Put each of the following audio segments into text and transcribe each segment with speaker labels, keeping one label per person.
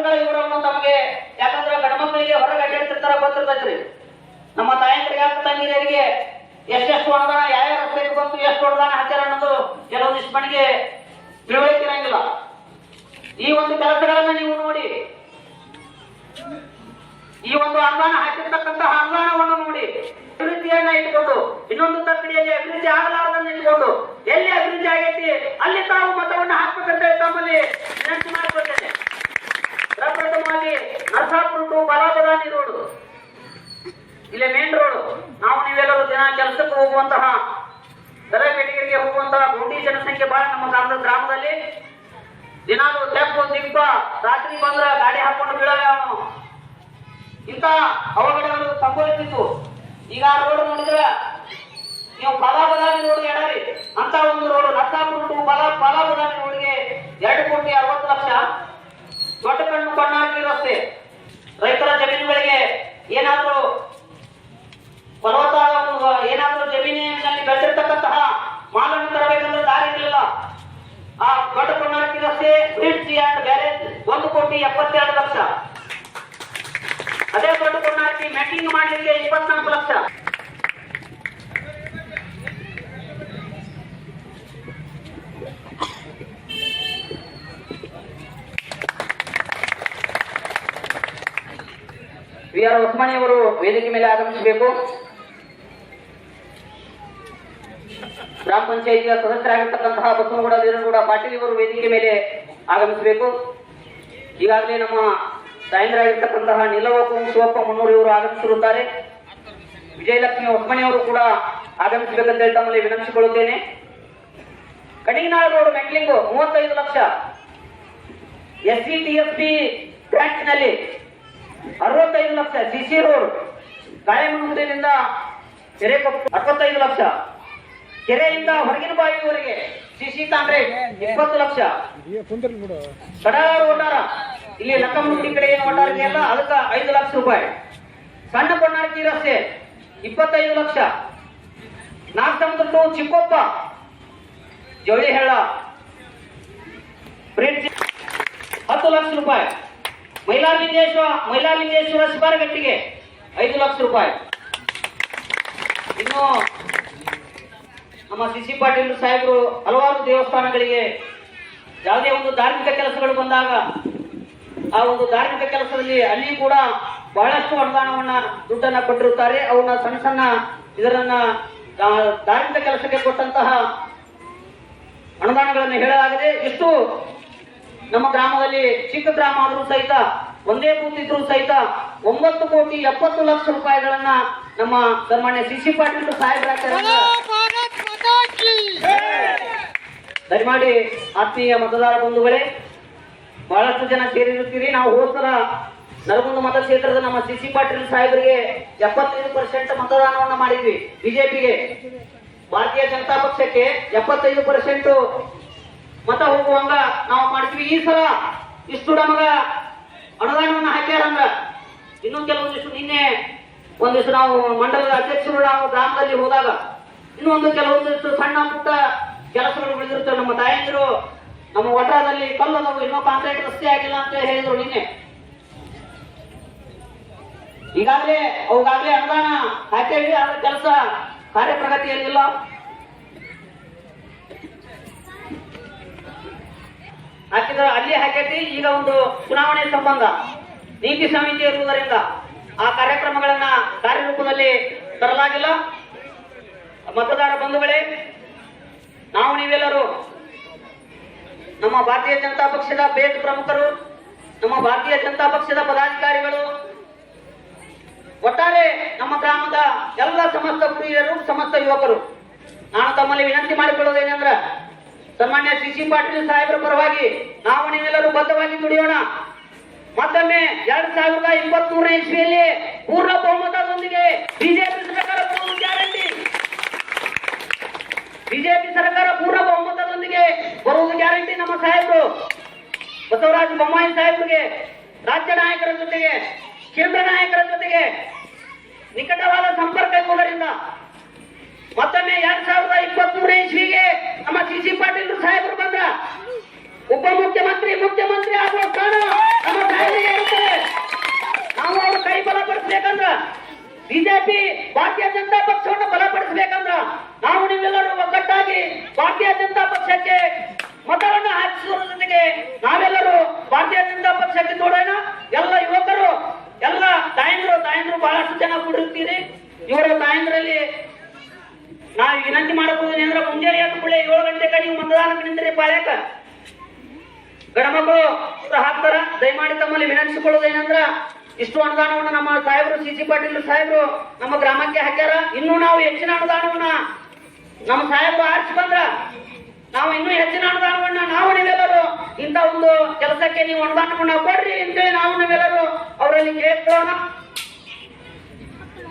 Speaker 1: ಕೆಲಸಗಳ ವಿವರವನ್ನು ತಮಗೆ, ಯಾಕಂದ್ರೆ ಗಂಡ್ಮಕ್ಳಿಗೆ ಹೊರಗೆ ಅಡ್ಡಾಡ್ತಿರ್ತಾರ ಗೊತ್ತಿರ್ತೈತ್ರಿ ನಮ್ಮ ತಾಯಂದ್ರಿಗೆ ಅಕ್ಕ ತಂಗಿಯರಿಗೆ ಎಷ್ಟೆಷ್ಟು ಅನುದಾನ ಯಾವ ರಸ್ತೆಗೆ ಬಂತು ಎಷ್ಟು ಅನುದಾನ ಹಾಕ್ಯಾರ ಅನ್ನೋದು ಕೆಲವೊಂದಿಷ್ಟು ಮನೆಗೆ ತಿಳುವಳಿಕೆ ಇರಂಗಿಲ್ಲ. ಈ ಒಂದು ಕೆಲಸಗಳನ್ನ ನೀವು ನೋಡಿ. ಈ ಒಂದು ಅನುದಾನ ಹಾಕಿರ್ತಕ್ಕಂತಹ ಅನುದಾನವನ್ನು ನೋಡಿ. ಅಭಿವೃದ್ಧಿಯನ್ನ ಇಟ್ಕೊಂಡು ಇನ್ನೊಂದು ತಕ್ಕಡಿಯಲ್ಲಿ ಅಭಿವೃದ್ಧಿ ಆಗಲಾರದನ್ನ ಇಟ್ಕೊಂಡು ಎಲ್ಲಿ ಅಭಿವೃದ್ಧಿ ಆಗೈತಿ, ಅಲ್ಲಿ ತಾವು ಮತವನ್ನು ಹಾಕ್ಬೇಕಂತ ಹೇಳಿ ತಮ್ಮಲ್ಲಿ ವಿನಂತಿ ಮಾಡಿಕೊಳ್ತೇನೆ ಪ್ರಪ್ರಥಮವಾಗಿ ನರಸಾಪುರ ಟು ಬಲಾಬದಾನಿ ರೋಡ್ ಇಲ್ಲೇ ಮೇನ್ ರೋಡ್ ನಾವು ನೀವೆಲ್ಲರೂ ದಿನ ಕೆಲಸಕ್ಕೆ ಹೋಗುವಂತಹ ತರಬೇತಿಗಳಿಗೆ ಹೋಗುವಂತಹ ಗುಂಡಿ ಜನಸಂಖ್ಯೆ ಬಹಳ ನಮ್ಮ ಗ್ರಾಮದ ಗ್ರಾಮದಲ್ಲಿ. ದಿನಾಲು ತೆಪ್ಪು ದಿಪ್ಪ ರಾತ್ರಿ ಬಂದ್ರ ಗಾಡಿ ಹಾಕೊಂಡು ಬೀಳಲ್ಲ ಅವನು ಇಂಥ ಅವಘಡಗಳು ಸಂಭವಿಸಿತ್ತು ಈಗ ಆ ರೋಡ್ ನೋಡಿದ್ರೆ ನೀವು ಬಲಾಬದಾನಿ ರೋಡ್ ಎಡರಿ ಅಂತ ಒಂದು ರೋಡ್ ನತ್ತಾಪುರ ಟು ಬಲ ಬದಾಮಿ ರೋಡ್ಗೆ ಎರಡು ಕೋಟಿ ಅರವತ್ತು ಲಕ್ಷ. ದೊಡ್ಡ ಕಣ್ಣು ಕಣ್ಣಾಗಿ ರಸ್ತೆ. ರೈತರ ಜಮೀನುಗಳಿಗೆ ಏನಾದ್ರೂ ಫಲವತ್ತಾದ ಏನಾದರೂ ಏನಾದ್ರೂ ಜಮೀನಿನಲ್ಲಿ ಬೆಳೆದಿರ್ತಕ್ಕಂತಹ ಮಾಲನ್ನು ತರಬೇಕಂದ್ರೆ ದಾರಿ ಇರಲಿಲ್ಲ. ಆ ದೊಡ್ಡ ಪ್ರಮಾಣಕ್ಕೆ ರಸ್ತೆ ಬ್ರಿಡ್ಜ್ ಅಂಡ್ ಬ್ಯಾರೇಜ್ ಒಂದು ಕೋಟಿ ಎಪ್ಪತ್ತೆರಡು ಲಕ್ಷ. ಅದೇ ದೊಡ್ಡ ಪ್ರಮಾಣಕ್ಕೆ ಮೆಟ್ಟಿಂಗ್ ಮಾಡಲಿಕ್ಕೆ ಇಪ್ಪತ್ನಾಲ್ಕು ಲಕ್ಷ. ವಿ ಆರ್ ಉಸ್ಮಾನಿ ಅವರು ವೇದಿಕೆ ಮೇಲೆ ಆಗಮಿಸಬೇಕು. ಗ್ರಾಮ ಪಂಚಾಯಿತಿಯ ಸದಸ್ಯರಾಗಿರ್ತಕ್ಕಂತಹ ಬಸವನಗೌಡ ವೀರನಗೌಡ ಪಾಟೀಲ್ ಇವರು ವೇದಿಕೆ ಮೇಲೆ ಆಗಮಿಸಬೇಕು. ಈಗಾಗಲೇ ನಮ್ಮ ತಾಯಂದ್ರಾಗಿರ್ತಕ್ಕಂತಹ ನಿಲವಕು ಶಿವಪ್ಪ ಮುನ್ನೂರು ಇವರು ಆಗಮಿಸಿರುತ್ತಾರೆ. ವಿಜಯಲಕ್ಷ್ಮಿ ಅವರು ಕೂಡ ಆಗಮಿಸಬೇಕಂತ ಹೇಳಿ ತಮ್ಮಲ್ಲಿ ವಿನಂತಿಸಿಕೊಳ್ಳುತ್ತೇನೆ. ಕಡಿಗಿನಾಳ್ ರೋಡ್ ಮೆಟ್ಲಿಂಗು ಮೂವತ್ತೈದು lakh. S C T S P ಬ್ಯಾಂಕ್ನಲ್ಲಿ ಅರವತ್ತೈದು ಲಕ್ಷ. ಸಿಸಿ ರೋಡ್ ಗಾಯಮುಂಡಿನಿಂದ ಕೆರೆಕೊಪ್ಪ ಅರವತ್ತೈದು ಲಕ್ಷ. ಕೆರೆಯಿಂದ ಹೊರಗಿನ ಬಾಯಿಯವರೆಗೆ ಸಿಸಿ ತಾಂಡ್ರೆ ಇಪ್ಪತ್ತು ಲಕ್ಷ. ಸಡಾರ ಒಟ್ಟಾರ. ಇಲ್ಲಿ ಲಕ್ಕಮುಂಡಿ ಕಡೆ ಏನು ಒಟ್ಟಾರ ಇದೆಯಲ್ಲ ಅದಕ್ಕೆ ಐದು ಲಕ್ಷ ರೂಪಾಯಿ. ಸಣ್ಣ ಪಣ್ಣಾರ್ಕಿ ರಸ್ತೆ ಇಪ್ಪತ್ತೈದು ಲಕ್ಷ. ನಾಗಸಮುದ್ರ ಟು ಚಿಕ್ಕೊಪ್ಪ. ಜವಳಿ ಹೇಳ. ಬ್ರಿಡ್ಜ್ ಹತ್ತು ಲಕ್ಷ ರೂಪಾಯಿ. ಮೈಲಾಲಿಂಗೇಶ್ವರ ಮೈಲಾಲಿಂಗೇಶ್ವರ ಶಿಬಾರಗಟ್ಟಿಗೆ ಐದು ಲಕ್ಷ ರೂಪಾಯಿ. ಇನ್ನು ನಮ್ಮ ಸಿ ಸಿ ಪಾಟೀಲ್ ಸಾಹೇಬರು ಹಲವಾರು ದೇವಸ್ಥಾನಗಳಿಗೆ ಯಾವುದೇ ಒಂದು ಧಾರ್ಮಿಕ ಕೆಲಸಗಳು ಬಂದಾಗ ಆ ಒಂದು ಧಾರ್ಮಿಕ ಕೆಲಸದಲ್ಲಿ ಅಲ್ಲಿ ಕೂಡ ಬಹಳಷ್ಟು ಅನುದಾನವನ್ನ ದುಡ್ಡನ್ನ ಕೊಟ್ಟಿರುತ್ತಾರೆ. ಅವನ್ನ ಸಣ್ಣ ಸಣ್ಣ ಇದರನ್ನ ಧಾರ್ಮಿಕ ಕೆಲಸಕ್ಕೆ ಕೊಟ್ಟಂತಹ ಅನುದಾನಗಳನ್ನು ಹೇಳಲಾಗಿದೆ. ಇಷ್ಟು ನಮ್ಮ ಗ್ರಾಮದಲ್ಲಿ ಚಿಕ್ಕ ಗ್ರಾಮ ಆದರೂ ಸಹಿತ, ಒಂದೇ ಬೂತ್ ಸಹಿತ ಒಂಬತ್ತು ಕೋಟಿ ಎಪ್ಪತ್ತು ಲಕ್ಷ ರೂಪಾಯಿಗಳನ್ನ ನಮ್ಮ ಸನ್ಮಾನ್ಯ ಸಿ ಸಿ ಪಾಟೀಲ್ ಸಾಹೇಬರಾಗ್ತಾರೆ ದಯಮಾಡಿ ಆತ್ಮೀಯ ಮತದಾರ ಬಂಧುಗಳೇ, ಬಹಳಷ್ಟು ಜನ ಸೇರಿರುತ್ತೀರಿ. ನಾವು ಹೋದ ಸಲ ನರಗುಂದ ಮತಕ್ಷೇತ್ರದ ನಮ್ಮ ಸಿ ಸಿ ಪಾಟೀಲ್ ಸಾಹೇಬರಿಗೆ ಎಪ್ಪತ್ತೈದು ಪರ್ಸೆಂಟ್ ಮತದಾನವನ್ನು ಮಾಡಿದ್ವಿ. ಬಿಜೆಪಿಗೆ. ಭಾರತೀಯ ಜನತಾ ಪಕ್ಷಕ್ಕೆ ಎಪ್ಪತ್ತೈದು ಪರ್ಸೆಂಟ್ ಮತ ಹೋಗುವಂಗ ನಾವು ಮಾಡಿದ್ವಿ. ಈ ಸಲ ಇಷ್ಟು ನಮಗ ಅನುದಾನವನ್ನು ಹಾಕ್ಯಾರಂದ್ರ ಇನ್ನೂ ಕೆಲವೊಂದಿಷ್ಟು ನಿನ್ನೆ ಒಂದಿಷ್ಟು ನಾವು ಮಂಡಲದ ಅಧ್ಯಕ್ಷರು ನಾವು ಗ್ರಾಮದಲ್ಲಿ ಹೋದಾಗ ಇನ್ನೊಂದು ಕೆಲವೊಂದಿಷ್ಟು ಸಣ್ಣ ಪುಟ್ಟ ಕೆಲಸಗಳು ಉಳಿದಿರ್ತವೆ ನಮ್ಮ ತಾಯಂದಿರು ನಮ್ಮ ಒಟ್ಟಾದಲ್ಲಿ ಕಲ್ಲದವು ಇನ್ನೂ ಕಾಂಕ್ರೀಟ್ ರಸ್ತೆ ಆಗಿಲ್ಲ ಅಂತ ಹೇಳಿದ್ರು ನಿನ್ನೆ. ಈಗಾಗಲೇ ಅವುಗಾಗಲೇ ಅನುದಾನ ಹಾಕೇವಿ ಅದರ ಕೆಲಸ ಕಾರ್ಯಪ್ರಗತಿಯಲ್ಲಿಲ್ಲ. ಹಾಕಿದ್ರ ಅಲ್ಲಿ ಹಾಕೈತಿ, ಈಗ ಒಂದು ಚುನಾವಣೆ ಸಂಬಂಧ ನೀತಿ ಸಮಿತಿ ಇರುವುದರಿಂದ ಆ ಕಾರ್ಯಕ್ರಮಗಳನ್ನ ಕಾರ್ಯರೂಪದಲ್ಲಿ ತರಲಾಗಿಲ್ಲ. ಮತದಾರ ಬಂಧುಗಳೇ, ನಾವು ನೀವೆಲ್ಲರೂ ನಮ್ಮ ಭಾರತೀಯ ಜನತಾ ಪಕ್ಷದ ಬೇಸ್ ಪ್ರಮುಖರು, ನಮ್ಮ ಭಾರತೀಯ ಜನತಾ ಪಕ್ಷದ ಪದಾಧಿಕಾರಿಗಳು, ಒಟ್ಟಾರೆ ನಮ್ಮ ಗ್ರಾಮದ ಎಲ್ಲ ಸಮಸ್ತ ಪ್ರಿಯರು ಸಮಸ್ತ ಯುವಕರು, ನಾನು ತಮ್ಮಲ್ಲಿ ವಿನಂತಿ ಮಾಡಿಕೊಳ್ಳುವುದೇನೆಂದ್ರೆ ಸನ್ಮಾನ್ಯ ಸಿ ಸಿ ಪಾಟೀಲ್ ಸಾಹೇಬರ ಪರವಾಗಿ ನಾವು ನೀವೆಲ್ಲರೂ ಬದ್ಧವಾಗಿ ದುಡಿಯೋಣ. ಮತ್ತೊಮ್ಮೆ ಎರಡ್ ಸಾವಿರದ ಇಪ್ಪತ್ತ್ ಮೂರನೇ ಇಸ್ವಿಯಲ್ಲಿ ಪೂರ್ಣ ಬಹುಮತದೊಂದಿಗೆ ಬಿಜೆಪಿ ಬಿಜೆಪಿ ಸರ್ಕಾರ ಪೂರ್ಣ ಬಹುಮತದೊಂದಿಗೆ ಬರುವುದು ಗ್ಯಾರಂಟಿ ನಮ್ಮ ಸಾಹೇಬರು. ಬಸವರಾಜ ಬೊಮ್ಮಾಯಿ ಸಾಹೇಬರಿಗೆ, ರಾಜ್ಯ ನಾಯಕರ ಜೊತೆಗೆ, ಕೇಂದ್ರ ನಾಯಕರ ಜೊತೆಗೆ ನಿಕಟವಾದ ಸಂಪರ್ಕ ಇರುವುದರಿಂದ ಮತ್ತೊಮ್ಮೆ ಎರಡ್ ಸಾವಿರದ ಇಪ್ಪತ್ತ್ ಮೂರನೇ ಇಸ್ವಿಗೆ ನಮ್ಮ ಸಿ ಸಿ ಪಾಟೀಲ್ ಸಾಹೇಬರು ಬಂದ್ರ ಉಪ ಮುಖ್ಯಮಂತ್ರಿ ಆಗುವ ಸ್ಥಾನ ನಮ್ಮ ಸಾಹೇಬರಿಗೆ ಇರುತ್ತೆ ನಾವು ಅವರು ಕೈ ಬಲಪಡಿಸಬೇಕಂದ್ರ ಬಿಜೆಪಿ ಬಾಕಿ ಸಾಹೇಬರು ಸಿ ಸಿ ಪಾಟೀಲ್ ಸಾಹೇಬರು ನಮ್ಮ ಗ್ರಾಮಕ್ಕೆ ಹಾಕ್ಯಾರ. ಇನ್ನು ನಾವು ಹೆಚ್ಚಿನ ಅನುದಾನವನ್ನ ನಮ್ಮ ಸಾಹೇಬರು ಆರ್ಚ್ ಬಂದ್ರ ನಾವು ಇನ್ನೂ ಹೆಚ್ಚಿನ ಅನುದಾನವನ್ನ ನಾವು ನೀವೆಲ್ಲರೂ ಇಂತ ಒಂದು ಕೆಲಸಕ್ಕೆ ನೀವು ಅನುದಾನವನ್ನ ಕೊಡ್ರಿ ಅಂತೇಳಿ ನಾವು ನೀವೆಲ್ಲರೂ ಅವರಲ್ಲಿ ಕೇಳ್ಕೊಳ್ಳೋಣ.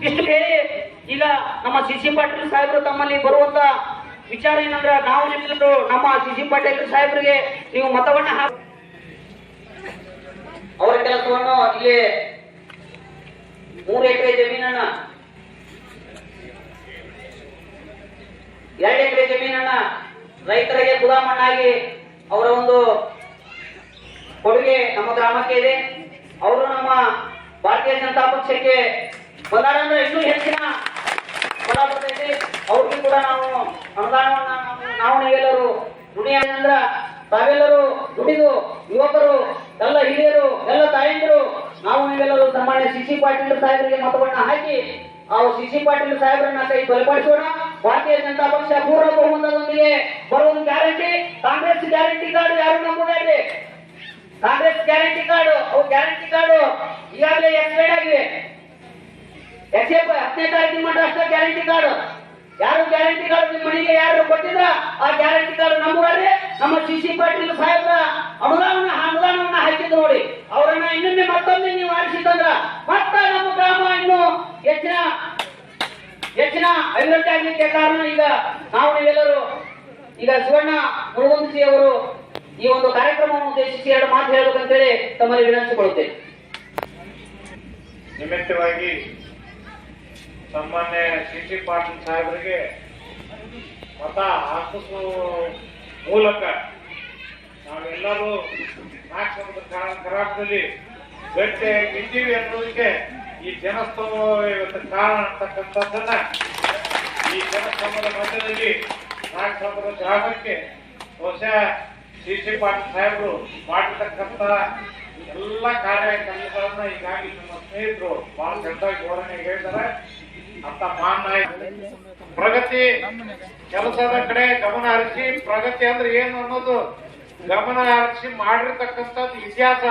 Speaker 1: ಇಷ್ಟು ಹೇಳಿ ಈಗ ನಮ್ಮ ಸಿ ಸಿ ಪಾಟೀಲ್ ಸಾಹೇಬರು ತಮ್ಮಲ್ಲಿ ಬರುವಂತ ವಿಚಾರ ಏನಂದ್ರ ನಾವು ನಿಮ್ಮೆಲ್ಲರೂ ನಮ್ಮ ಸಿ ಸಿ ಪಾಟೀಲ್ ಸಾಹೇಬರಿಗೆ ನೀವು ಮತವನ್ನ ಹಾಕಿ ಅವರ ಕೆಲಸವನ್ನು ಇಲ್ಲಿ ಮೂರು ಎಕರೆ ಜಮೀನಣ್ಣ ಎರಡು ಎಕರೆ ಜಮೀನನ್ನ ರೈತರಿಗೆ ಗುಲಾಮಣ್ಣಾಗಿ ಅವರ ಒಂದು ಕೊಡುಗೆ ನಮ್ಮ ಗ್ರಾಮಕ್ಕೆ ಇದೆ. ಅವರು ನಮ್ಮ ಭಾರತೀಯ ಜನತಾ ಪಕ್ಷಕ್ಕೆ ಬಂದಾರಂದ್ರೆ ಇನ್ನೂ ಹೆಚ್ಚಿನ ಫಲ ಬರ್ತೈತಿ. ಅವ್ರಿಗೂ ಕೂಡ ನಾವು ಅನುದಾನವನ್ನ ನಾವು- ನಾವು ನೀವೆಲ್ಲರೂ ದುಡಿಯೋದಂದ್ರ ತಾವೆಲ್ಲರೂ ದುಡಿದು ಯುವಕರು, ಎಲ್ಲ ಹಿರಿಯರು, ಎಲ್ಲ ತಾಯಂದಿರು ನಾವು ನೀವೆಲ್ಲರೂ ಸನ್ಮಾನ್ಯ ಸಿ ಪಾಟೀಲ್ ಸಾಹೇಬರಿಗೆ ಮತವನ್ನ ಹಾಕಿ, ಆ ಸಿ ಪಾಟೀಲ್ ಸಾಹೇಬರನ್ನ ಕೈ ಬಲಪಡಿಸೋಣ. ಭಾರತೀಯ ಜನತಾ ಪಕ್ಷ ಪೂರ್ಣ ಬಹುಮತದೊಂದಿಗೆ ಬರುವುದು ಗ್ಯಾರಂಟಿ ಕಾಂಗ್ರೆಸ್ ಗ್ಯಾರಂಟಿ ಕಾರ್ಡ್ ಯಾರು ನಂಬುವುದಾಗಿದೆ ಕಾಂಗ್ರೆಸ್ ಗ್ಯಾರಂಟಿ ಕಾರ್ಡ್ ಅವು ಗ್ಯಾರಂಟಿ ಕಾರ್ಡ್ ಈಗಾಗಲೇ ಎಕ್ಸ್ಪೈರ್ಡ್ ಆಗಿದೆ ಎಕ್ಸೆಪ್ಟ್ ಹತ್ತನೇ ತಾರೀಕಿನ ಮಟ್ಟ ಅಷ್ಟೇ ಗ್ಯಾರಂಟಿ ಕಾರ್ಡ್ ಯಾರು ಗ್ಯಾರಂಟಿ ಕಾರ್ಡ್ ನಿಮ್ಮ ಮನೆಗೆ ಯಾರು ಕೊಟ್ಟಿದ್ರ, ಆ ಗ್ಯಾರಂಟಿ ಕಾರ್ಡ್ ನಮ್ಮೂರಲ್ಲಿ ನಮ್ಮ ಸಿ ಸಿ ಪಾಟೀಲ್ ಸಾಹೇಬ್ರ ಅನುದಾನವನ್ನ ಅನುದಾನವನ್ನ ಹಾಕಿದ್ರು ನೋಡಿ. ಅವರನ್ನ ಇನ್ನೊಮ್ಮೆ ಮತ್ತೊಮ್ಮೆ ನೀವು ಆರಿಸಿದ್ರ ಮತ್ತ ನಮ್ಮ ಗ್ರಾಮ ಇನ್ನು ಹೆಚ್ಚಿನ ಹೆಚ್ಚಿನ ಅಭಿವೃದ್ಧಿ ಆಗಲಿಕ್ಕೆ ಕಾರಣ ಈಗ ನಾವು ನೀವೆಲ್ಲರೂ ಈಗ ಸುವರ್ಣ ಮುಳುಗುಂದಿಸಿ ಅವರು ಈ ಒಂದು ಕಾರ್ಯಕ್ರಮವನ್ನು ಉದ್ದೇಶಿಸಿ ಎರಡು ಮಾತು ಹೇಳಬೇಕಂತೇಳಿ ತಮ್ಮಲ್ಲಿ ವಿನಂತಿಸಿಕೊಳ್ಳುತ್ತೇನೆ.
Speaker 2: ನಿಮಿತ್ತವಾಗಿ ಸನ್ಮಾನ್ಯ ಸಿ ಸಿ ಪಾಟೀಲ್ ಸಾಹೇಬರಿಗೆ ಮತ ಹಾಕಿಸುವ ಮೂಲಕ ನಾವೆಲ್ಲರೂ ನಾಲ್ಕು ಕರಾಟದಲ್ಲಿ ಗಟ್ಟಿಯಾಗಿ ಇದ್ದೀವಿ ಅನ್ನೋದಕ್ಕೆ ಈ ಜನಸ್ತೋಮ ಇವತ್ತು ಕಾರಣ ಅಂತಕ್ಕಂಥದ್ದನ್ನ ಈ ಜನಸ್ತೋಮದ ಮಧ್ಯದಲ್ಲಿ ನಾಲ್ಕು ಜಾಗಕ್ಕೆ ಹೊಸ ಸಿ ಸಿ ಪಾಟೀಲ್ ಸಾಹೇಬರು ಮಾಡಿರ್ತಕ್ಕಂಥ ಎಲ್ಲ ಕಾರ್ಯಕ್ರಮಗಳನ್ನ ಈಗಾಗಿ ನಮ್ಮ ಸ್ನೇಹಿತರು ಬಹಳ ಚಂದಾಗಿ ವಿವರಣೆ ಹೇಳಿದ್ದಾರೆ ಅಂತ ಮಾನ್ಯ ಪ್ರಗತಿ ಕೆಲಸದ ಕಡೆ ಗಮನ ಹರಿಸಿ. ಪ್ರಗತಿ ಅಂದ್ರೆ ಏನು ಅನ್ನೋದು ಗಮನ ಹರಿಸಿ ಮಾಡಿರ್ತಕ್ಕಂಥದ್ದು ಇತಿಹಾಸ.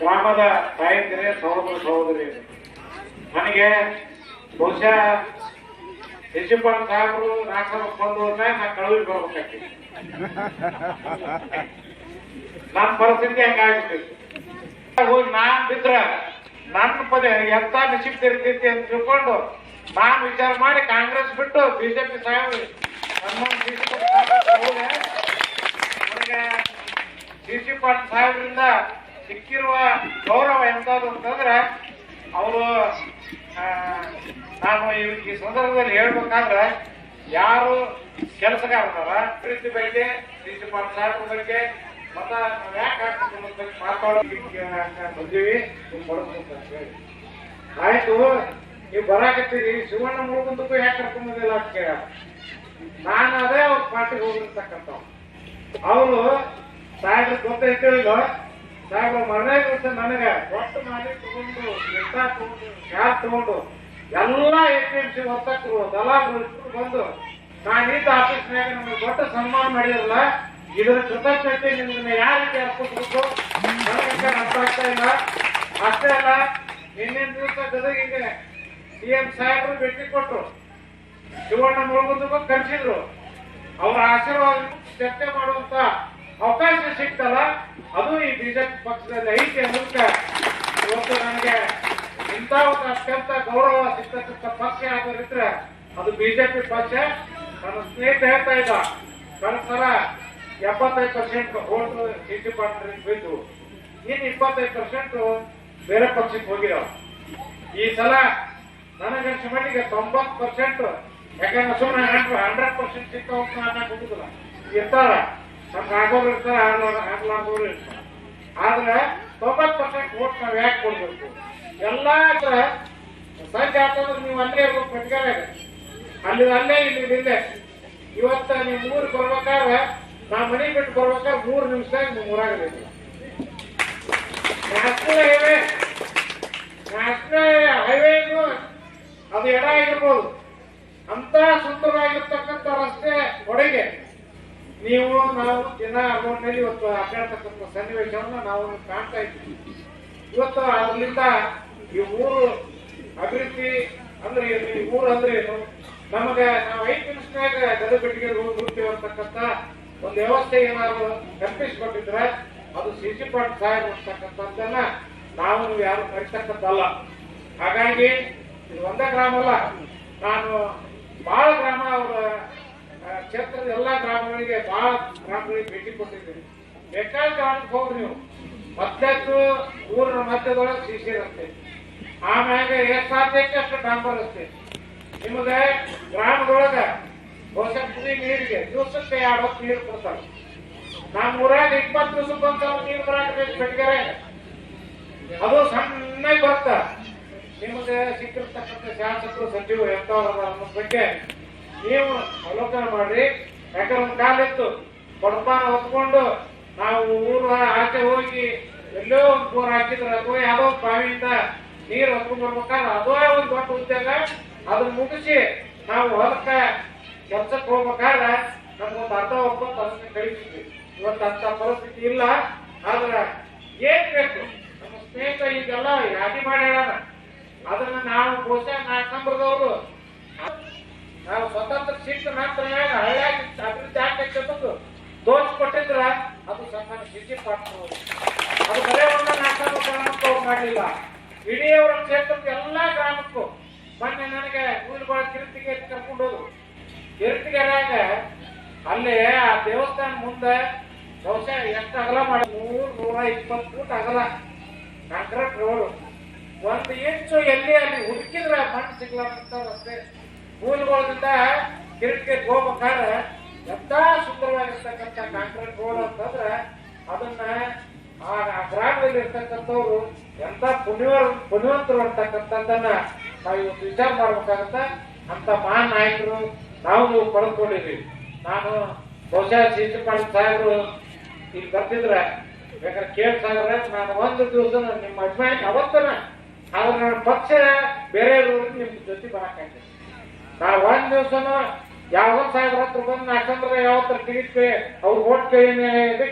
Speaker 2: ಗ್ರಾಮದ ತಾಯಂದಿರೇ ಸಹೋದರ ಸಹೋದರಿ. ನನಗೆ ಬಹುಶಃ ಯಶಪಾಲ್ ಸಾಹೇಬರು ನಾಲ್ಕು ಬಂದು ನಾ ಕಳುವಿ ಬರ್ಬೇಕಾಗಿ ನನ್ನ ಪರಿಸ್ಥಿತಿ ಹಂಗಾಗ್ಬಿಟ್ಟಿತ್ತು? ಹೋಗಿ ನಾನ್ ಬಿದ್ರ ನನ್ನ ಪದ ಎಂತ ನಿಶ್ಚಿತ ಇರ್ತೈತಿ ಅಂತ ತಿಳ್ಕೊಂಡು ನಾನು ವಿಚಾರ ಮಾಡಿ ಕಾಂಗ್ರೆಸ್ ಬಿಟ್ಟು ಬಿಜೆಪಿ ಸಾಹೇಬ್ ಹನುಮಾನ್ ಸಿ ಸಿ ಹೋದೆ ನನಗೆ ಸಿ ಸಿ ಪಾಟೀಲ್ ಸಾಹೇಬ್ರಿಂದ ಸಿಕ್ಕಿರುವ ಗೌರವ ಎಂತದ್ದು ಅಂತಂದ್ರೆ, ಅವರು ನಾನು ಈ ಸಂದರ್ಭದಲ್ಲಿ ಹೇಳ್ಬೇಕಾದ್ರೆ, ಯಾರು ಕೆಲಸಗಾರರ ಪ್ರೀತಿ ಬಗ್ಗೆ ಡಿ ಸಿ ಪಾಟೀಲ್ ಸಾಹೇಬ್ರ ಬಗ್ಗೆ ಯಾಕೆ ಬಂದೀವಿ ನೀವು ಆಯ್ತು, ನೀವು ಬರಾಕತ್ತೀರಿ, ಶಿವಣ್ಣ ಮುಳುಗುಂದಕ್ಕೂ ಯಾಕೆ ಕರ್ಕೊಂಬಂದಿಲ್ಲ ಅಂತ ಕೇಳ. ನಾನು ಅದೇ ಅವ್ರ ಪಾರ್ಟಿಗೆ ಹೋಗಿರ್ತಕ್ಕಂಥ ಅವರು ಸಾಹೇಬ್ರ ಗೊತ್ತೈತೆ ಇಲ್ಲೋ ಸಾಹೇಬ್ರ ಮರಣ ದಿವಸ ನನಗೆ. ದೊಡ್ಡ ಮಾಡಿ ತಗೊಂಡು, ಎಂತ ತಗೊಂಡು ಗ್ಯಾಸ್ ತಗೊಂಡು, ಎಲ್ಲ ಎಸ್ ಪಿ ಎಂ ಸಿ ವರ್ತಕರು ಇಟ್ರು ಬಂದು ನಾನು ಇದ್ದ ಆಫೀಸ್ನಾಗ ನಮಗೆ ದೊಡ್ಡ ಸನ್ಮಾನ ಮಾಡಿರಲ್ಲ ಇದರ ಕೃತಜ್ಞತೆ ನಿಮ್ಮನ್ನ ಯಾವ ರೀತಿ ಅರ್ಪಿಸ್ಬೇಕು? ನನಗೆ ಅರ್ಥ ಆಗ್ತಾ ಇಲ್ಲ. ಅಷ್ಟೇ ಅಲ್ಲ, ನಿನ್ನೆ ದಿವಸ ಗದಗಿಗೆ ಸಿ ಎಂ ಸಾಹೇಬರು ಭೇಟಿ ಕೊಟ್ಟರು ಶಿವಣ್ಣ ಮುಳುಗುಂದಕ್ಕೂ ಕರೆಸಿದ್ರು. ಅವರ ಆಶೀರ್ವಾದ ಚರ್ಚೆ ಮಾಡುವಂತ ಅವಕಾಶ ಸಿಗ್ತಲ್ಲ ಅದು ಈ ಬಿಜೆಪಿ ಪಕ್ಷದಲ್ಲಿ ಐತಿ ಮೂಲಕ. ಇವತ್ತು ನನಗೆ ಇಂಥ ಒಂದು ಅತ್ಯಂತ ಗೌರವ ಸಿಗ್ತಕ್ಕಂಥ ಪಕ್ಷ ಯಾವ್ದಾರಿದ್ರೆ ಅದು ಬಿಜೆಪಿ ಪಕ್ಷ. ನನ್ನ ಸ್ನೇಹಿತ ಹೇಳ್ತಾ ಇದ್ದ ಸಲ ಎಪ್ಪತ್ತೈದು ಪರ್ಸೆಂಟ್ ಓಟ್ ಸಿಟಿ ಪಾಟೀಲ್ ಬಿದ್ದು ಇನ್ನು ಇಪ್ಪತ್ತೈದು ಪರ್ಸೆಂಟ್ ಬೇರೆ ಪಕ್ಷಕ್ಕೆ ಹೋಗಿದಾವ ಈ ಸಲ ನನಗನ್ಸ ಮಟ್ಟಿಗೆ ತೊಂಬತ್ತು ಪರ್ಸೆಂಟ್ ಯಾಕಂದ್ರೆ ಸುಮ್ಮನೆ ಹಂಡ್ರೆಡ್ ಪರ್ಸೆಂಟ್ ಸಿಗ್ತಾವ ಹೋಗುದಿಲ್ಲ ಇರ್ತಾರ. ನಮ್ಗೆ ಆಗೋರು ಇರ್ತಾರ ಆಗ್ಲಾಗೋರು ಇರ್ತಾರ. ಆದ್ರೆ ತೊಂಬತ್ತು ಪರ್ಸೆಂಟ್ ಓಟ್ ನಾವು ಯಾಕೆ ಕೊಡ್ಬೇಕು? ಎಲ್ಲ ಸಂಜೆ ಆಗ್ತಂದ್ರೆ ನೀವು ಅಲ್ಲೇ ಇರ್ಬೇಕು ಪಟ್ಕಾರಾಗ ಅಲ್ಲಿ ಅಲ್ಲೇ ಇಲ್ಲಿ ಇಲ್ಲೇ. ಇವತ್ತ ನೀವು ಊರಿಗೆ ಬರ್ಬೇಕಾದ್ರೆ ನಾ ಮನೆ ಬಿಟ್ಟು ಬರ್ಬೇಕಾದ್ರೆ ಮೂರು ನಿಮಿಷ ನಿಮ್ಮ ಊರಾಗ ನ್ಯಾಷನಲ್ ಹೈವೇ. ನ್ಯಾಷನಲ್ ಹೈವೇ ಅದು ಎಡ ಆಗಿರ್ಬೋದು. ಅಂತ ಸುಂದರವಾಗಿರ್ತಕ್ಕಂಥ ರಸ್ತೆ ಒಡೆಗೆ ನೀವು, ನಾವು ದಿನ ರೋಡ್ನಲ್ಲಿ ಇವತ್ತು ಅಡ್ಡಾಡ್ತಕ್ಕಂಥ ಸನ್ನಿವೇಶವನ್ನು ನಾವು ಕಾಣ್ತಾ ಇದ್ದೀವಿ. ಇವತ್ತು ಅದರಿಂದ ಈ ಊರು ಅಭಿವೃದ್ಧಿ ಅಂದ್ರೆ ಈ ಊರು ಅಂದ್ರೆ ಏನು? ನಮಗೆ ನಾವು ಐದು ನಿಮಿಷನಾಗ ಗದಗ ಬೆಟ್ಟಿಗೆ ಹೋಗಿ ಅಂತಕ್ಕಂಥ ಒಂದು ವ್ಯವಸ್ಥೆ ಏನಾದ್ರು ಕಲ್ಪಿಸಿಕೊಟ್ಟಿದ್ರೆ ಅದು ಸಿ ಸಿ ಪಾಯಿಂಟ್ ಸಹಾಯ ಮಾಡ್ತಕ್ಕಂಥದ್ದನ್ನ ನಾವು ಯಾರು ಮರಿತಕ್ಕದ್ದಲ್ಲ ಹಾಗಾಗಿ ಇದು ಒಂದೇ ಗ್ರಾಮ ಅಲ್ಲ, ನಾನು ಬಹಳ ಗ್ರಾಮ, ಅವರ ಕ್ಷೇತ್ರದ ಎಲ್ಲ ಗ್ರಾಮಗಳಿಗೆ ಬಹಳ ಗ್ರಾಮಗಳಿಗೆ ಭೇಟಿ ಕೊಟ್ಟಿದ್ದೀನಿ. ಬೇಕಾದ ಗ್ರಾಮಕ್ಕೆ ಹೋಗ್ರಿ ನೀವು. ಮಧ್ಯದ್ದು ಊರಿನ ಮಧ್ಯದೊಳಗೆ ಸಿಸಿ ರಸ್ತೆ ಆಮ್ಯಾಗ ಎಷ್ಟು ಸಾಧ್ಯಕ್ಕೆ ಅಷ್ಟು ಡಾಂಬರ್ ರಸ್ತೆ ನಿಮಗೆ ಗ್ರಾಮದೊಳಗ ಹೊಸ ಕುಡಿ ನೀರಿಗೆ, ದಿವಸಕ್ಕೆ ಎರಡು ಹೊತ್ತು ನೀರು ಕೊಡ್ತಾರ ನಮ್ಮ ಊರಾಗ ಇಪ್ಪತ್ತು ದಿವಸಕ್ಕೆ ಒಂದ್ಸಲ ನೀರು ಬರಾಕಬೇಕು ಬೆಟ್ಗೆರೆ ಅದು ಸಣ್ಣ ಬರ್ತ ನಿಮಗೆ ಸಿಕ್ಕಿರ್ತಕ್ಕಂಥ ಶಾಸಕರು, ಸಚಿವರು ಎಂತವ್ರ ಅನ್ನೋ ಬಗ್ಗೆ ನೀವು ಅವಲೋಕನ ಮಾಡ್ರಿ ಯಾಕಂದ್ರೆ ಒಂದು ಕಾಲಿತ್ತು ಬಡಪಾನ ಹೊತ್ಕೊಂಡು ನಾವು ಊರ ಆಚೆ ಹೋಗಿ ಎಲ್ಲೋ ಒಂದು ಬೋರ್ ಹಾಕಿದ್ರೆ ಅಥವಾ ಯಾವುದೋ ಬಾವಿಯಿಂದ ನೀರು ಹೊತ್ಕೊಂಡ್ ಬರ್ಬೇಕಾದ್ರೆ ಅದೋ ಒಂದು ದೊಡ್ಡ ಉದ್ಯೋಗ. ಅದನ್ನ ಮುಗಿಸಿ ನಾವು ಹೊಲಕ್ಕ ಕೆಲ್ಸಕ್ಕೆ ಹೋಗ್ಬೇಕಾದ್ರೆ ನಮ್ಗೊಂದು ಅರ್ಧ ಒಪ್ಪತ್ತು ಅದನ್ನ ಕಳಿಸಿದ್ವಿ ಇವತ್ತು ಅಂತ ಪರಿಸ್ಥಿತಿ ಇಲ್ಲ. ಆದ್ರೆ ಏನ್ ಬೇಕು? ನಮ್ಮ ಸ್ನೇಹಿತ ಈಗೆಲ್ಲ ಯಾಕೆ ಮಾಡಿ ಹೇಳೋಣ. ಅದನ್ನ ನಾವು ಬಹುಶಃ ನಾಲ್ಕು ನಂಬರ್ದವರು ನಾವು ಸ್ವತಂತ್ರ ಸಿಕ್ಕ ನಂತರ ಹಳ್ಳಿಯಾಗಿ ಅಭಿವೃದ್ಧಿ ಆಗ್ತೈತೆ ದೋಷ ಕೊಟ್ಟಿದ್ರೆ ಅದು ಸನ್ಮಾನ ಸಿಸಿ ಪಾತ್ರ ಅದು ಬರೇ ಒಂದು ನಾಲ್ಕು ಮಾಡಲಿಲ್ಲ. ಇಡೀ ಅವರ ಕ್ಷೇತ್ರದ ಎಲ್ಲಾ ಗ್ರಾಮಕ್ಕೂ ಮೊನ್ನೆ ನನಗೆ ಊರುಗಳ ಕಿರುತಿಗೆ ಕರ್ಕೊಂಡು ಕಿರುತಿಗೆರಾಗ ಅಲ್ಲಿ ಆ ದೇವಸ್ಥಾನ ಮುಂದೆ ಬಹುಶಃ ಎಷ್ಟು ಅಗಲ ಮಾಡಿ ನೂರ್ ನೂರ ಇಪ್ಪತ್ತು ಫೂಟ್ ಅಗಲ ಕಾಂಕ್ರೀಟ್ ರೋಡ್. ಒಂದು ಇಂಚು ಎಲ್ಲಿ ಅಲ್ಲಿ ಹುಡುಕಿದ್ರೆ ಮಣ್ಣು ಸಿಗ್ಲಾರ್ದಂತ ರಸ್ತೆ ಮೂಲಗಳಿಂದ ಕಿರಿಕೆ ಹೋಗ್ಬೇಕಾದ್ರೆ ಎಂತ ಸುಂದರವಾಗಿರ್ತಕ್ಕಂಥ ಕಾಂಕ್ರೀಟ್ ರೋಡ್ ಅಂತಂದ್ರೆ ಅದನ್ನ ಆ ಆ ಗ್ರಾಮದಲ್ಲಿ ಇರ್ತಕ್ಕಂಥವ್ರು ಎಂತ ಪುಣ್ಯ ಪುಣ್ಯವಂತರು ಅಂತಕ್ಕಂಥದ್ದನ್ನ ನಾವು ಇವತ್ತು ವಿಚಾರ ಮಾಡ್ಬೇಕಾಗತ್ತ. ಅಂತ ಮಹಾನ್ ನಾಯಕರು ನಾವು ನೀವು ಪಡೆದುಕೊಂಡಿದ್ದೀವಿ ನಾನು ಬಹುಶಃ ಶಿಶುಪಾಲ್ ಸಾಹೇಬರು ಇಲ್ಲಿ ಬರ್ತಿದ್ರೆ, ಬೇಕಾದ್ರೆ ಕೇಳ್ ನಾನು ಒಂದು ದಿವಸ ನಿಮ್ಮ ಅಭಿಮಾನಿ, ಅವತ್ತನ ಆದ್ರೆ ನನ್ನ ಪಕ್ಷ ಬೇರೆ ನಿಮ್ಮ ಜೊತೆ ಬರಕಾಗ್ತದೆ ನಾ ಒಂದ್ ದಿವಸನು ಯಾವ ಸಾಹೇಬ್ರ ಹತ್ರ ಬಂದು ಯಾಕಂದ್ರೆ ಯಾವತ್ತರ ಟಿಕೆಟ್ ಅವ್ರು ಓಟ್ ಕೈ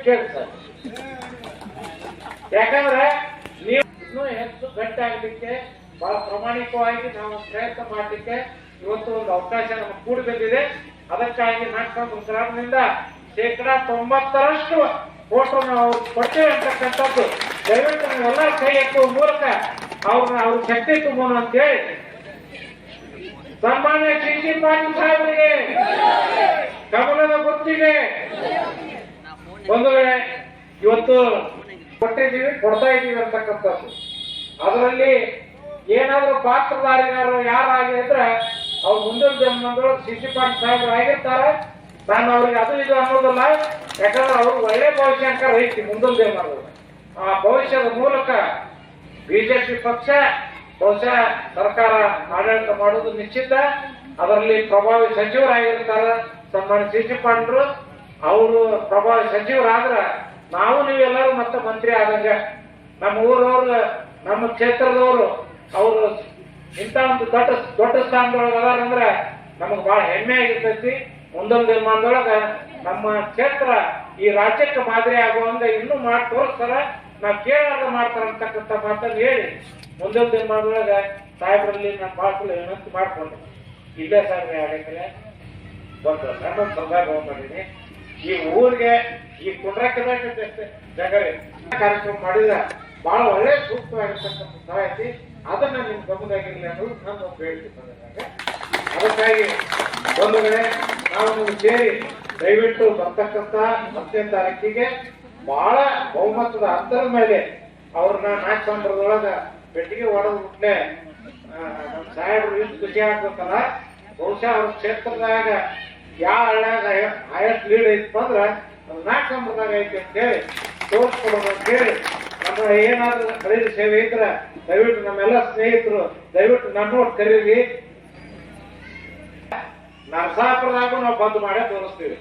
Speaker 2: ಕೇಳಿ ಸರ್ ಯಾಕಂದ್ರೆ ನೀವು ಇನ್ನೂ ಹೆಚ್ಚು ಗಟ್ಟಿ ಆಗ್ಲಿಕ್ಕೆ ಬಹಳ ಪ್ರಾಮಾಣಿಕವಾಗಿ ನಾವು ಪ್ರಯತ್ನ ಮಾಡ್ಲಿಕ್ಕೆ ಇವತ್ತು ಒಂದು ಅವಕಾಶ ನಮಗೆ ಕೂಡಿ ಬಂದಿದೆ ಅದಕ್ಕಾಗಿ ನಾಲ್ಕು ಗ್ರಾಮದಿಂದ ಶೇಕಡಾ ತೊಂಬತ್ತರಷ್ಟು ಫೋಟೋ ನಾವು ಕೊಟ್ಟೇವೆ ಅಂತಕ್ಕಂಥದ್ದು. ದಯವಿಟ್ಟು ನಾವೆಲ್ಲ ಕೈ ಎತ್ತುವ ಮೂಲಕ ಅವ್ರನ್ನ ಅವ್ರ ಶಕ್ತಿ ತುಂಬೋಣ ಅಂತ ಹೇಳಿ ಸನ್ಮಾನ್ಯ ಸಿ ಸಿ ಪಾಟೀಲ್ ಸಾಹೇಬರಿಗೆ, ಕಮಲದ ಗೊತ್ತಿಗೆ. ಒಂದು ವೇಳೆ ಇವತ್ತು ಕೊಟ್ಟಿದ್ದೀವಿ, ಕೊಡ್ತಾ ಇದ್ದೀವಿ ಅಂತಕ್ಕಂಥದ್ದು. ಅದರಲ್ಲಿ ಏನಾದ್ರೂ ಪಾತ್ರಧಾರಿಗಾರರು ಯಾರಾಗಿ ಇದ್ರೆ ಅವ್ರು ಮುಂದಿನ ಜನ್ಮಗಳು ಸಿಟಿ ಪಾಯಿಂಟ್ ಸಾಹೇಬರು ಆಗಿರ್ತಾರೆ. ನಾನು ಅವ್ರಿಗೆ ಅದು ಇದು ಅನ್ನೋದಲ್ಲ. ಯಾಕಂದ್ರೆ ಅವ್ರು ಒಳ್ಳೆ ಅಂತ ಐತಿ ಮುಂದಿನ ಜನ್ಮಗಳು ಆ ಭವಿಷ್ಯದ ಮೂಲಕ ಬಿಜೆಪಿ ಪಕ್ಷ ಬಹುಶಃ ಸರ್ಕಾರ ಆಡಳಿತ ಮಾಡುವುದು ನಿಶ್ಚಿತ. ಅದರಲ್ಲಿ ಪ್ರಭಾವಿ ಸಚಿವರಾಗಿರ್ತಾರೆ ಸನ್ಮಾನ್ಯ ಸಿ ಸಿ ಪಾಂಡ್ರು. ಅವರು ಪ್ರಭಾವಿ ಸಚಿವರಾದ್ರ ನಾವು ನೀವೆಲ್ಲರೂ ಮತ್ತೆ ಮಂತ್ರಿ ಆದಂಗ. ನಮ್ಮ ಊರವ್ರು, ನಮ್ಮ ಕ್ಷೇತ್ರದವರು, ಅವರು ಇಂಥ ಒಂದು ದೊಡ್ಡ ದೊಡ್ಡ ಸ್ಥಾನದೊಳಗೆ ಅದಾರಂದ್ರೆ ನಮಗೆ ಬಹಳ ಹೆಮ್ಮೆ ಆಗಿರ್ತೈತಿ. ಮುಂದೊಂದು ದಿನಮಾನದೊಳಗ ನಮ್ಮ ಕ್ಷೇತ್ರ ಈ ರಾಜ್ಯಕ್ಕೆ ಮಾದರಿ ಆಗುವಂಗ ಇನ್ನೂ ಮಾಡಿ ತೋರಿಸ್ತಾರ. ನಾವು ಕೇಳಾರ್ದ ಮಾಡ್ತಾರ ಅಂತಕ್ಕಂಥ ಮಾತನ್ನು ಹೇಳಿ ಮುಂದೊಂದು ದಿನಮಾನದೊಳಗ ಸಾಹೇಬರಲ್ಲಿ ನಾನು ಭಾಳ ವಿನಂತಿ ಮಾಡ್ಕೊಂಡೆ. ಇಲ್ಲೇ ಸಾಹೇಬ್ರೆ ಆಗಕ್ಕೆ ಒಂದು ಸಣ್ಣ ಸಂದರ್ಭ ಮಾಡಿದ್ದೀನಿ ಈ ಊರಿಗೆ ಈ ಕುಂಡ್ರಕ್ಕೆ ಜಾಗ. ಕಾರ್ಯಕ್ರಮ ಮಾಡಿದ ಬಹಳ ಒಳ್ಳೆ ಸೂಕ್ತವಾಗಿರ್ತಕ್ಕಂಥ ಐತಿ ಅದನ್ನ ನಿಮ್ ಗಮನದಾಗಿರ್ಲಿ ಅನ್ನೋದು ನಾನು ಬೇಡಿಕೆ ಬಂದಿದೆ. ಅದಕ್ಕಾಗಿ ಒಂದು ಕಡೆ ನಾವು ಸೇರಿ ದಯವಿಟ್ಟು ಬರ್ತಕ್ಕಂಥ ಹತ್ತನೇ ತಾರೀಕಿಗೆ ಬಹಳ ಬಹುಮತದ ಅಂತರದ ಮೇಲೆ ಅವ್ರನ್ನ ನಾಲ್ಕು ಪೆಟ್ಟಿಗೆ ಹೊಡೆದು ಬಿಟ್ಲೆ ನಮ್ಮ ಸಾಹೇಬರು ಇಷ್ಟು ಖುಷಿ ಆಗ್ಬೇಕಲ್ಲ ಬಹುಶಃ ಅವ್ರ ಕ್ಷೇತ್ರದಾಗ ಯಾವ ಹಳ್ಳ್ಯಾಗ ಆಯಸ್ ಲೀಡ್ ಐತಪ್ಪ ಅಂದ್ರೆ ಅದು ನಾಲ್ಕು ನಂಬರ್ದಾಗ ಐತಿ ಅಂತ ಹೇಳಿ ತೋರಿಸ್ಕೊಡೋದು ಅಂತ ಹೇಳಿ ಏನಾದ್ರೂ ಖರೀದಿ ಸೇವೆ ಇದ್ರೆ, ದಯವಿಟ್ಟು ನಮ್ಮೆಲ್ಲ ಸ್ನೇಹಿತರು, ದಯವಿಟ್ಟು ನನ್ನ ನೋಡಿ ಕರೀರಿ ನರಸಾಪುರದಾಗೂ ನಾವು ಬಂದ್ ಮಾಡೇ ತೋರಿಸ್ತೀವಿ.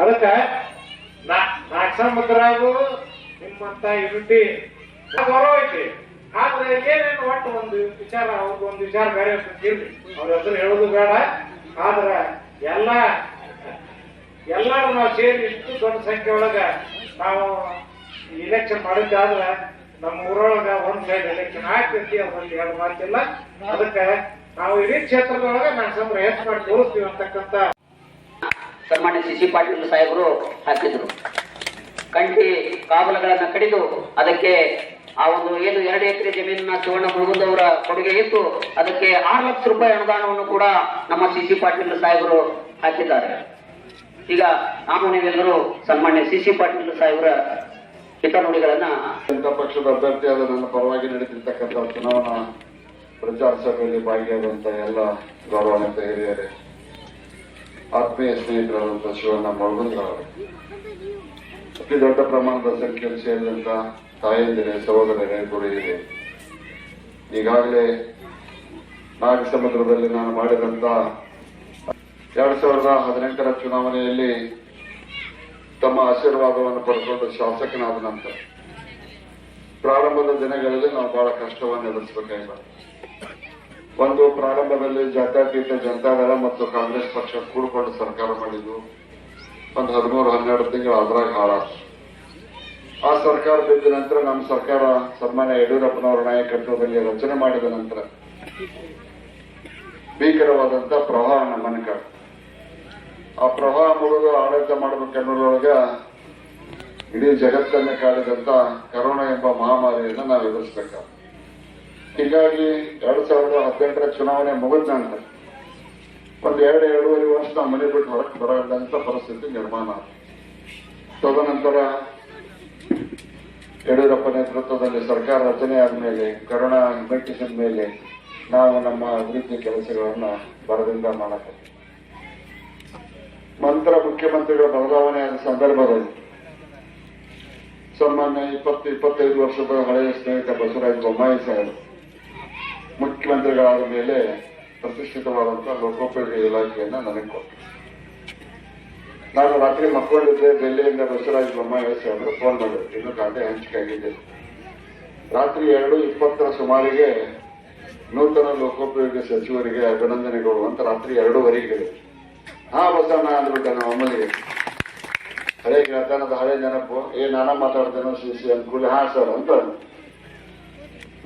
Speaker 2: ಅದಕ್ಕೆ ನಾ ಸಂಬಂಧರಾಗು ನಿಮ್ಮಂತ ಯುನಿಟಿ ಗೌರವ ಐತಿ. ಆದ್ರೆ ಏನೇನು ಒಟ್ಟು ಒಂದು ವಿಚಾರ, ಅವ್ರಿಗೆ ಒಂದು ವಿಚಾರ ಬೇರೆ ಇರ್ಲಿ ಅವ್ರ ಹೆಸರು ಹೇಳೋದು ಬೇಡ. ಆದ್ರ ಎಲ್ಲ, ಎಲ್ಲರೂ ನಾವು ಸೇರಿ ಇಷ್ಟು ದೊಡ್ಡ ಸಂಖ್ಯೆ ಒಳಗ ನಾವು ಇಲೆಕ್ಷನ್ ಮಾಡಿದ್ದಾದ್ರ ನಮ್ಮ ಊರೊಳಗ ಒಂದ್ ಸೈಡ್ ಎಲೆಕ್ಷನ್ ಆಗ್ತೈತಿ ಅದ್ರಲ್ಲಿ ಎರಡು ಮಾತಿಲ್ಲ. ಅದಕ್ಕೆ ನಾವು ಇಡೀ ಕ್ಷೇತ್ರದೊಳಗ ನಾನು ಸಂಬ್ರ ಹೆಚ್ಚು ಮಾಡಿ ತೋರಿಸ್ತೀವಿ ಅಂತಕ್ಕಂತ
Speaker 1: ಸನ್ಮಾನ್ಯ ಸಿ ಸಿ ಪಾಟೀಲ್ ಸಾಹೇಬರು ಹಾಕಿದ್ರು. ಕಂಠಿ ಕಾಬಲಗಳನ್ನು ಕಡಿದು ಅದಕ್ಕೆ ಆ ಒಂದು ಏನು ಎರಡು ಎಕರೆ ಜಮೀನಿನ ಶಿವಣ್ಣ ಮುಳುಗುಂದವರ ಕೊಡುಗೆ ಇತ್ತು ಅದಕ್ಕೆ ಆರು ಲಕ್ಷ ರೂಪಾಯಿ ಅನುದಾನವನ್ನು ಕೂಡ ನಮ್ಮ ಸಿ ಸಿ ಪಾಟೀಲ್ ಸಾಹೇಬರು ಹಾಕಿದ್ದಾರೆ. ಈಗ ನಾನು ನೀವೆಲ್ಲರೂ ಸನ್ಮಾನ್ಯ ಸಿ ಸಿ ಪಾಟೀಲ್ ಸಾಹೇಬರ ಹಿತನುಡಿಗಳನ್ನ
Speaker 3: ಜನತಾ ಪಕ್ಷದ ಅಭ್ಯರ್ಥಿಯಾದ ನನ್ನ ಪರವಾಗಿ ನಡೆದಿರ್ತಕ್ಕಂಥ ಚುನಾವಣಾ ಪ್ರಚಾರ ಸಭೆಯಲ್ಲಿ ಭಾಗಿಯಾದಂತ ಎಲ್ಲ ಗೌರವಾನ್ವಿತ ಹಿರಿಯರೇ, ಆತ್ಮೀಯ ಸ್ನೇಹಿತರಾದಂತಹ ಶಿವಣ್ಣ ಮಳಗುಂದ್ರವರು ಅತಿ ದೊಡ್ಡ ಪ್ರಮಾಣದ ಸಂಖ್ಯೆಯಲ್ಲಿ ಸೇರಿದಂತ ತಾಯಂದಿರೆ, ಸಹೋದರರೇ ಗುರುಹಿರಿಯರೇ ಈಗಾಗಲೇ ನಾಗ ಸಮುದ್ರದಲ್ಲಿ ನಾನು ಮಾಡಿದಂತ ಎರಡ್ ಸಾವಿರದ ಹದಿನೆಂಟರ ಚುನಾವಣೆಯಲ್ಲಿ ತಮ್ಮ ಆಶೀರ್ವಾದವನ್ನು ಪಡ್ಕೊಂಡು ಶಾಸಕನಾದ ನಂತರ ಪ್ರಾರಂಭದ ದಿನಗಳಲ್ಲಿ ನಾವು ಬಹಳ ಕಷ್ಟವನ್ನು ಎದುರಿಸಬೇಕಾಗಿಲ್ಲ ಒಂದು ಪ್ರಾರಂಭದಲ್ಲಿ ಜಾತ್ಯತೀತ ಜನತಾದಳ ಮತ್ತು ಕಾಂಗ್ರೆಸ್ ಪಕ್ಷ ಕೂಡಿಕೊಂಡು ಸರ್ಕಾರ ಮಾಡಿದ್ವು ಒಂದು ಹದಿಮೂರು, ಹನ್ನೆರಡು ತಿಂಗಳು ಅದ್ರಾಗ ಹಾಳಾತು ಆ ಸರ್ಕಾರ ಬಿದ್ದ ನಂತರ ನಮ್ಮ ಸರ್ಕಾರ ಸನ್ಮಾನ್ಯ ಯಡಿಯೂರಪ್ಪನವರ ನಾಯಕತ್ವದಲ್ಲಿ ರಚನೆ ಮಾಡಿದ ನಂತರ ಭೀಕರವಾದಂತ ಪ್ರವಾಹ ನಮ್ಮನ್ನು ಕಾಡ ಆ ಪ್ರವಾಹ ಮುಗಿದು ಆಡಳಿತ ಮಾಡಬೇಕನ್ನೋದ್ರೊಳಗ ಇಡೀ ಜಗತ್ತನ್ನ ಕಾಡಿದಂತ ಕರೋನಾ ಎಂಬ ಮಹಾಮಾರಿಯನ್ನು ನಾವು ಎದುರಿಸಬೇಕು ಹೀಗಾಗಿ ಎರಡ್ ಸಾವಿರದ ಹದಿನೆಂಟರ ಚುನಾವಣೆ ಮುಗಿದ ನಂತರ ಒಂದ್ ಎರಡು ಎರಡೂವರೆ ವರ್ಷ ನಾವು ಮನೆ ಬಿಟ್ಟು ಹೊರಗೆ ಬರದಂತ ಪರಿಸ್ಥಿತಿ ನಿರ್ಮಾಣ ತದನಂತರ ಯಡಿಯೂರಪ್ಪ ನೇತೃತ್ವದಲ್ಲಿ ಸರ್ಕಾರ ರಚನೆ ಆದ್ಮೇಲೆ ಕರೋನಾ ಮೆಟ್ಟಿಸಿದ ಮೇಲೆ ನಾವು ನಮ್ಮ ಅಭಿವೃದ್ಧಿ ಕೆಲಸಗಳನ್ನ ಬರದಿಂದ ಮಾಡಕ್ಕೆ ನಂತರ ಮುಖ್ಯಮಂತ್ರಿಗಳ ಬದಲಾವಣೆ ಆದ ಸಂದರ್ಭದಲ್ಲಿ ಸಾಮಾನ್ಯ ಇಪ್ಪತ್ತು, ಇಪ್ಪತ್ತೈದು ವರ್ಷದ ಹಳೆಯ ಸ್ನೇಹಿತ ಬಸವರಾಜ ಬೊಮ್ಮಾಯಿ ಸಾಹೇಬ್ ಮುಖ್ಯಮಂತ್ರಿಗಳಾದ ಮೇಲೆ ಪ್ರತಿಷ್ಠಿತವಾದಂತಹ ಲೋಕೋಪಯೋಗಿ ಇಲಾಖೆಯನ್ನ ನನಗೆ ಕೊಟ್ಟರು ನಾನು ರಾತ್ರಿ ಮಕ್ಕಳಿದ್ದೆ ಬೆಲ್ಲೆಯಿಂದ ಬಸವರಾಜ ಬೊಮ್ಮಾಯಿ ಅವರು ಫೋನ್ ಮಾಡಿದ್ರು. ಇನ್ನು ಖಾತೆ ಹಂಚಿಕೆ ಆಗಿದೆ ರಾತ್ರಿ ಎರಡು ಇಪ್ಪತ್ತರ ಸುಮಾರಿಗೆ ನೂತನ ಲೋಕೋಪಯೋಗಿ ಸಚಿವರಿಗೆ ಅಭಿನಂದನೆಗಳು ಅಂತ ರಾತ್ರಿ ಎರಡೂವರೆಗೆ. ಹಾ ಬಸವಣ್ಣ ಅಂದ್ಬಿಟ್ಟೆ ನಾವು ಅಮ್ಮನಿಗೆ. ಹಳೆ ಗೆಳತನದ ಹಳೆ ನೆನಪು. ಏ ನಾನ ಮಾತಾಡ್ತೇನೋ ಸಿ ಸಿ ಅನುಕೂಲ ಹಾ ಸರ್ ಅಂತ.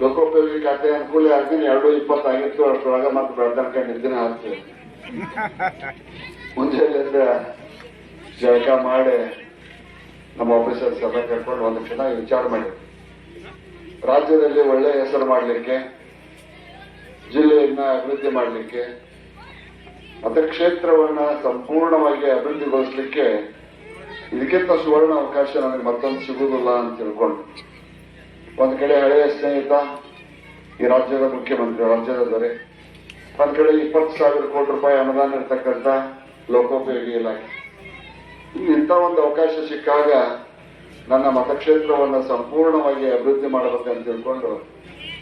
Speaker 3: ಲೋಕೋಪಯೋಗಿ ಖಾತೆ ಅನುಕೂಲ ಆಗ್ತೀನಿ, ಎರಡು ಇಪ್ಪತ್ತಾಗಿತ್ತು, ಅಷ್ಟರೊಳಗ ಮತ್ತೆ ಬೆಳ್ತನಕ ನಿದ್ದಿನ ಆಗ್ತೀವಿ ಮುಂಜಾನೆಯಿಂದ ಜಳಕ ಮಾಡಿ ನಮ್ಮ ಆಫೀಸರ್ ಸಭೆ ಕರ್ಕೊಂಡು ಒಂದು ಚೆನ್ನಾಗಿ ವಿಚಾರ ಮಾಡಿ ರಾಜ್ಯದಲ್ಲಿ ಒಳ್ಳೆ ಹೆಸರು ಮಾಡಲಿಕ್ಕೆ, ಜಿಲ್ಲೆಯನ್ನ ಅಭಿವೃದ್ಧಿ ಮಾಡಲಿಕ್ಕೆ, ಮತ್ತೆ ಕ್ಷೇತ್ರವನ್ನ ಸಂಪೂರ್ಣವಾಗಿ ಅಭಿವೃದ್ಧಿಗೊಳಿಸಲಿಕ್ಕೆ ಇದಕ್ಕಿಂತ ಸುವರ್ಣ ಅವಕಾಶ ನನಗೆ ಮತ್ತೊಂದು ಸಿಗುವುದಿಲ್ಲ ಅಂತ ತಿಳ್ಕೊಂಡು ಒಂದ್ ಕಡೆ ಹಳೆಯ ಸ್ನೇಹಿತ, ಈ ರಾಜ್ಯದ ಮುಖ್ಯಮಂತ್ರಿ, ರಾಜ್ಯದ ದೊರೆ ಒಂದ್ ಕಡೆ ಇಪ್ಪತ್ತು ಸಾವಿರ ಕೋಟಿ ರೂಪಾಯಿ ಅನುದಾನ ಇರ್ತಕ್ಕಂಥ ಲೋಕೋಪಯೋಗಿ ಇಲಾಖೆ ಇಂಥ ಒಂದು ಅವಕಾಶ ಸಿಕ್ಕಾಗ ನನ್ನ ಮತಕ್ಷೇತ್ರವನ್ನು ಸಂಪೂರ್ಣವಾಗಿ ಅಭಿವೃದ್ಧಿ ಮಾಡಬೇಕಂತ ತಿಳ್ಕೊಂಡು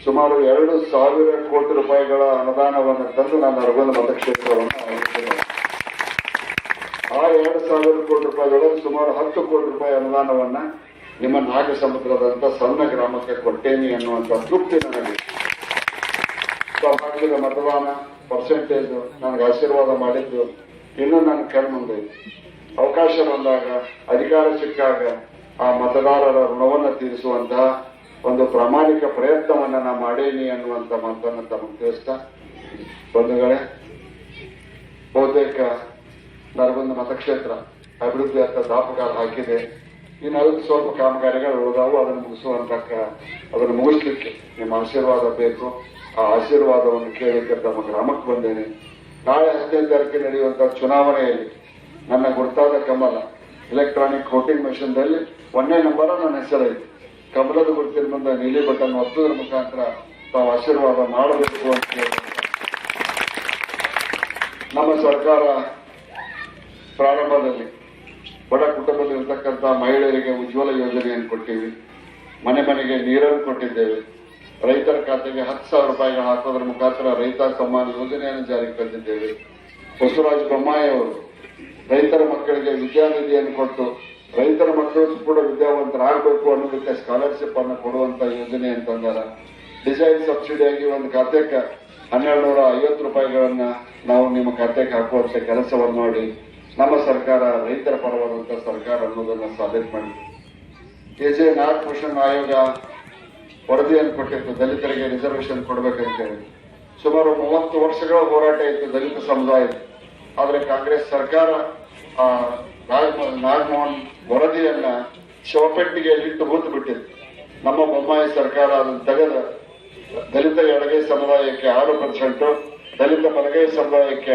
Speaker 3: ಸುಮಾರು ಎರಡು ಸಾವಿರ ಕೋಟಿ ರೂಪಾಯಿಗಳ ಅನುದಾನವನ್ನು ತಂದು ನನ್ನ ಅರಗೊಂದು ಮತಕ್ಷೇತ್ರವನ್ನು. ಆ ಎರಡು ಸಾವಿರ ಕೋಟಿ ರೂಪಾಯಿಗಳಲ್ಲಿ ಸುಮಾರು ಹತ್ತು ಕೋಟಿ ರೂಪಾಯಿ ಅನುದಾನವನ್ನ ನಿಮ್ಮ ನಾಗ ಸಮುದ್ರದಂತ ಸಣ್ಣ ಗ್ರಾಮಕ್ಕೆ ಕೊಟ್ಟೇನಿ ಅನ್ನುವಂತ ತೃಪ್ತಿ ನನಗೆ ಸೌಭಾಗ್ಯದ ಮತದಾನ ಪರ್ಸೆಂಟೇಜ್ ನನಗೆ ಆಶೀರ್ವಾದ ಮಾಡಿದ್ದು ಇನ್ನೂ ನನ್ನ ಕಣ್ಮುಂದೆ. ಅವಕಾಶ ಬಂದಾಗ, ಅಧಿಕಾರ ಸಿಕ್ಕಾಗ ಆ ಮತದಾರರ ಋಣವನ್ನು ತೀರಿಸುವಂತಹ ಒಂದು ಪ್ರಾಮಾಣಿಕ ಪ್ರಯತ್ನವನ್ನ ನಾ ಮಾಡೇನಿ ಅನ್ನುವಂತ ಮಾತನ್ನು ತಮಗೆ ತಿಳಿಸ್ತಾ ಬಂಧುಗಳೇ, ಬಹುತೇಕ ನರಗುಂದ ಮತಕ್ಷೇತ್ರ ಅಭಿವೃದ್ಧಿ ಅಂತ ದಾಪುಗಾಲ ಹಾಕಿದೆ. ಇನ್ನು ಅದಕ್ಕೆ ಸ್ವಲ್ಪ ಕಾಮಗಾರಿಗಳು ಉಳಿದಾವು ಅದನ್ನು ಮುಗಿಸುವಂತ ಅದನ್ನು ಮುಗಿಸ್ಲಿಕ್ಕೆ ನಿಮ್ಮ ಆಶೀರ್ವಾದ ಬೇಕು. ಆ ಆಶೀರ್ವಾದವನ್ನು ಕೇಳಲಿಕ್ಕೆ ತಮ್ಮ ಗ್ರಾಮಕ್ಕೆ ಬಂದೇನೆ. ನಾಳೆ ಹದಿನೈದು ತಾರೀಕಿಗೆ ನಡೆಯುವಂತಹ ಚುನಾವಣೆಯಲ್ಲಿ ನನ್ನ ಗುರುತಾದ ಕಮಲ ಎಲೆಕ್ಟ್ರಾನಿಕ್ ವೋಟಿಂಗ್ ದಲ್ಲಿ ಒಂದೇ ನಂಬರ್ ನನ್ನ ಹೆಸರೈತಿ ಕಮಲದ ಗುರುತಿನ ಬಂದ ನೀಲಿ ಬಟನ್ ಒತ್ತುವುದರ ಮುಖಾಂತರ ತಾವು ಆಶೀರ್ವಾದ ಮಾಡಬೇಕು ಅಂತ ಹೇಳಿ ನಮ್ಮ ಸರ್ಕಾರ ಪ್ರಾರಂಭದಲ್ಲಿ ಬಡ ಕುಟುಂಬದಲ್ಲಿರ್ತಕ್ಕಂಥ ಮಹಿಳೆಯರಿಗೆ ಉಜ್ವಲ ಯೋಜನೆಯನ್ನು ಕೊಟ್ಟಿವಿ. ಮನೆ ಮನೆಗೆ ನೀರನ್ನು ಕೊಟ್ಟಿದ್ದೇವೆ. ರೈತರ ಖಾತೆಗೆ ಹತ್ತು ಸಾವಿರ ರೂಪಾಯಿಗಳು ಹಾಕೋದ್ರ ಮುಖಾಂತರ ರೈತ ಸಮ್ಮಾನ ಯೋಜನೆಯನ್ನು ಜಾರಿಗೆ ತಂದಿದ್ದೇವೆ. ಬಸವರಾಜ ಬೊಮ್ಮಾಯಿ ಅವರು ರೈತರ ಮಕ್ಕಳಿಗೆ ವಿದ್ಯಾನಿಧಿಯನ್ನು ಕೊಟ್ಟು ರೈತರ ಮಕ್ಕಳು ಕೂಡ ವಿದ್ಯಾವಂತರಾಗಬೇಕು ಅನ್ನೋದಕ್ಕೆ ಸ್ಕಾಲರ್ಶಿಪ್ ಅನ್ನು ಕೊಡುವಂತ ಯೋಜನೆ ಅಂತಂದಾರ ಡಿಸೈನ್ ಸಬ್ಸಿಡಿಯಾಗಿ ಒಂದು ಖಾತೆಗೆ ಹನ್ನೆರಡು ನೂರ ಐವತ್ತು ರೂಪಾಯಿಗಳನ್ನ ನಾವು ನಿಮ್ಮ ಖಾತೆಗೆ ಹಾಕುವಂತ ಕೆಲಸವನ್ನು ಮಾಡಿ ನಮ್ಮ ಸರ್ಕಾರ, ರೈತರ ಪರವಾದಂತ ಸರ್ಕಾರ ಅನ್ನೋದನ್ನ ಸಾಬೀತು ಮಾಡಿದೆ. ಕೆಜೆ ನಾಗಭೂಷಣ್ ಆಯೋಗ ವರದಿಯನ್ನು ಕೊಟ್ಟಿತ್ತು, ದಲಿತರಿಗೆ ರಿಸರ್ವೇಷನ್ ಕೊಡ್ಬೇಕಂತೇಳಿ ಸುಮಾರು ಮೂವತ್ತು ವರ್ಷಗಳ ಹೋರಾಟ ಇತ್ತು ದಲಿತ ಸಮುದಾಯ ಆದರೆ ಕಾಂಗ್ರೆಸ್ ಸರ್ಕಾರ ಆ ನಾಗಮೋ- ನಾಗಮೋಹನ್ ವರದಿಯನ್ನ ಶವಪೆಟ್ಟಿಗೆ ಇಟ್ಟು ಹೂತು ಬಿಟ್ಟಿತ್ತು ನಮ್ಮ ಬೊಮ್ಮಾಯಿ ಸರ್ಕಾರ ಅದನ್ನು ತೆಗೆದ ದಲಿತ ಎಡಗೈ ಸಮುದಾಯಕ್ಕೆ ಆರು ಪರ್ಸೆಂಟ್ ದಲಿತ ಬಲಗೈ ಸಮುದಾಯಕ್ಕೆ